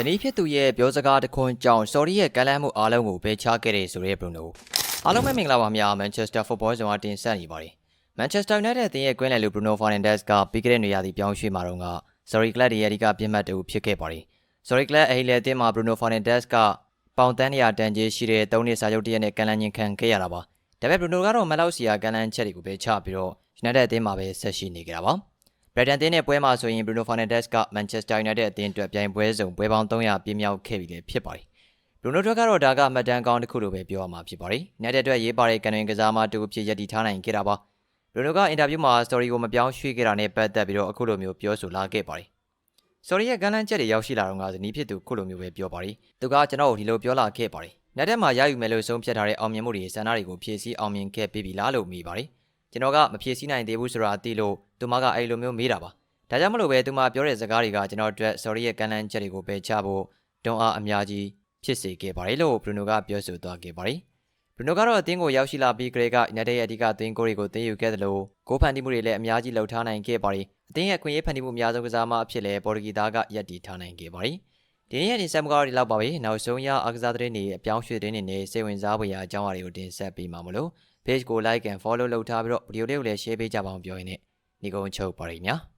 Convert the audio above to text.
ဇနီးဖြစ်သူရဲ့ပြောစကားတစ်ခွန်းကြောင့်ဆော်ရီရဲ့ကမ်းလှမ်းမှုအားလုံးကိုပယ်ချခဲ့တဲ့ဆိုတဲ့ဘရူနိုအားလုံးပဲမင်္ဂလာပါများမန်ချက်စတာဖုတ်ဘောဇုံအတင်ဆက်နေပါတယ်မန်ချက်စတာယူနိုက်တက်အသင်းရဲ့ကွင်းလယ်လူဘရူနိုဖာနန်ဒက်စ်ကပြီးခဲ့တဲ့နေရာဒီပြောင်းရွှေ့မှာတော့ကဆော်ရီကလပ်ရဲ့အဓိကပြစ်မှတ်တူဖြစ်ခဲ့ပါတယ်ဆော်ရီကလပ်အဟိလေအသင်းမှာဘရူနိုဖာနန်ဒက်စ်ကပေါင်တန်းနေရာတန်ကြီးရှိတဲ့၃နှစ်စာချုပ်တရက်နဲ့ကမ်းလှမ်းခြင်းခံခဲ့ရတာပါဒါပေမဲ့ဘရူနိုကတော့မလောက်စီယာကမ်းလှမ်းချက်တွေကိုပဲချပြီးတော့ယူနိုက်တက်အသင်းမှာပဲဆက်ရှိနေကြတာပါ ဘရဒန်တင်းနဲ့ပွဲမှာဆိုရင်ဘရူနိုဖာနန်ဒက်စ်ကမန်ချက်စတာယူနိုက်တက်အသင်းအတွက်ပြိုင်ပွဲစုံပွဲပေါင်း300ပြည့်မြောက်ခဲ့ပြီလည်းဖြစ်ပါတယ်။ဘရူနိုတို့ကတော့ဒါကမှတ်တမ်းကောင်းတစ်ခုလို့ပဲပြောရမှာဖြစ်ပါတယ်။နိုင်တဲ့အတွက်ရေးပါတဲ့ကန်တွင်ကစားမတူအဖြစ်ရည်တည်ထားနိုင်ခဲ့တာပါ။ဘရူနိုကအင်တာဗျူးမှာစတိုရီကိုမပြောင်းရွှေ့ခဲ့တာနဲ့ပတ်သက်ပြီးတော့အခုလိုမျိုးပြောဆိုလာခဲ့ပါတယ်။စတိုရီရဲ့ကမ်းလှမ်းချက်တွေရောက်ရှိလာတော့ကဇနီးဖြစ်သူခုလိုမျိုးပဲပြောပါတယ်။သူကကျွန်တော်ကိုဒီလိုပြောလာခဲ့ပါတယ်။နိုင်တဲ့မှာရယူမယ်လို့ဆုံးဖြတ်ထားတဲ့အောင်မြင်မှုတွေစံနာတွေကိုဖြည့်ဆည်းအောင်မြင်ခဲ့ပြီးပြီလားလို့မေးပါတယ်။ ကျွန်တော်ကမဖြည့်ဆည်းနိုင်သေးဘူးဆိုတာသိလို့သူမကအဲ့လိုမျိုးမေးတာပါ။ဒါကြောင့်မလို့ပဲသူမပြောတဲ့စကားတွေကကျွန်တော်အတွက် sorry ရဲ့ကမ်းလှမ်းချက်တွေကိုပယ်ချဖို့တွန်းအားအများကြီးဖြစ်စေခဲ့ပါတယ်လို့ဘရူနိုကပြောဆိုသွားခဲ့ပါတယ်။ဘရူနိုကတော့အသင်းကိုရောက်ရှိလာပြီးကလေးက United ရဲ့အဓိကသွင်းကိုတွေကိုသိမ်းယူခဲ့တယ်လို့ဂိုးဖန်တီးမှုတွေလည်းအများကြီးလှုပ်ထားနိုင်ခဲ့ပါတယ်။အသင်းရဲ့ခွင့်ရေးဖန်တီးမှုအများဆုံးကစားမအဖြစ်လည်းပေါ်တူဂီသားကရပ်တည်ထားနိုင်ခဲ့ပါတယ်။ဒီနေ့ရဲ့ဒီဆက်မကတော့ဒီလောက်ပါပဲ။နောက်ဆုံးရအားကစားသတင်းတွေအပြောင်းရွှေ့သတင်းတွေနဲ့စိတ်ဝင်စားဖွယ်ရာအကြောင်းအရာတွေကိုတင်ဆက်ပေးမှာမလို့ page ကို like and follow လုပ်ထားပြီးတော့ဗီဒီယိုလေးကိုလည်း share ပေးကြပါအောင်ပြောရင်းနဲ့ညီကုန်းချုပ်ပါရည်များ။